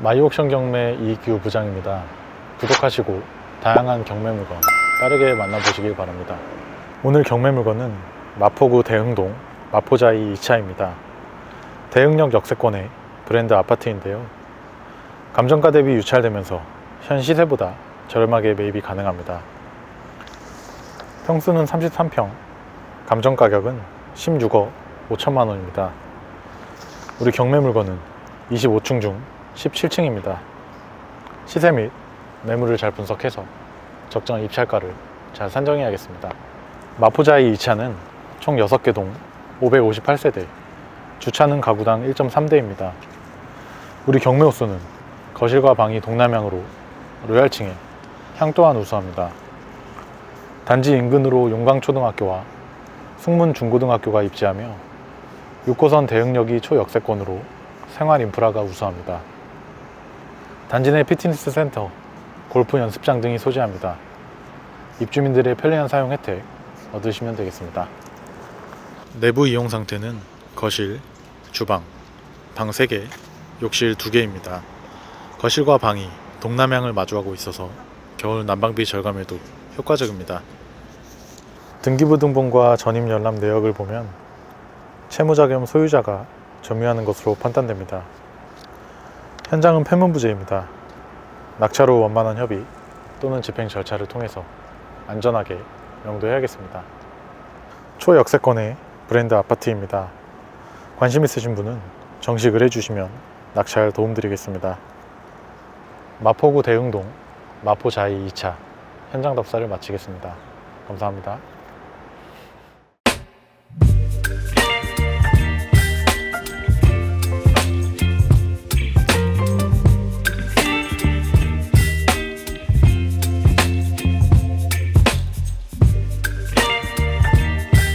마이옥션 경매 이기우 부장입니다. 구독하시고 다양한 경매 물건 빠르게 만나보시길 바랍니다. 오늘 경매 물건은 마포구 대흥동 마포자이 2차입니다. 대흥역 역세권의 브랜드 아파트인데요. 감정가 대비 유찰되면서 현 시세보다 저렴하게 매입이 가능합니다. 평수는 33평, 감정 가격은 16억 5천만 원입니다. 우리 경매 물건은 25층 중 17층입니다. 시세 및 매물을 잘 분석해서 적정한 입찰가를 잘 산정해야겠습니다. 마포자이 2차는 총 6개 동 558세대, 주차는 가구당 1.3대입니다. 우리 경매 호수는 거실과 방이 동남향으로 로얄층에 향 또한 우수합니다. 단지 인근으로 용강초등학교와 승문중고등학교가 입지하며 6호선 대흥역이 초역세권으로 생활 인프라가 우수합니다. 단지 내 피트니스 센터, 골프 연습장 등이 소재합니다. 입주민들의 편리한 사용 혜택 얻으시면 되겠습니다. 내부 이용 상태는 거실, 주방, 방 3개, 욕실 2개입니다. 거실과 방이 동남향을 마주하고 있어서 겨울 난방비 절감에도 효과적입니다. 등기부등본과 전입 열람 내역을 보면 채무자 겸 소유자가 점유하는 것으로 판단됩니다. 현장은 폐문부재입니다. 낙찰 후 원만한 협의 또는 집행 절차를 통해서 안전하게 영도해야겠습니다. 초역세권의 브랜드 아파트입니다. 관심 있으신 분은 정식을 해주시면 낙찰 도움드리겠습니다. 마포구 대흥동 마포자이 2차 현장 답사를 마치겠습니다. 감사합니다.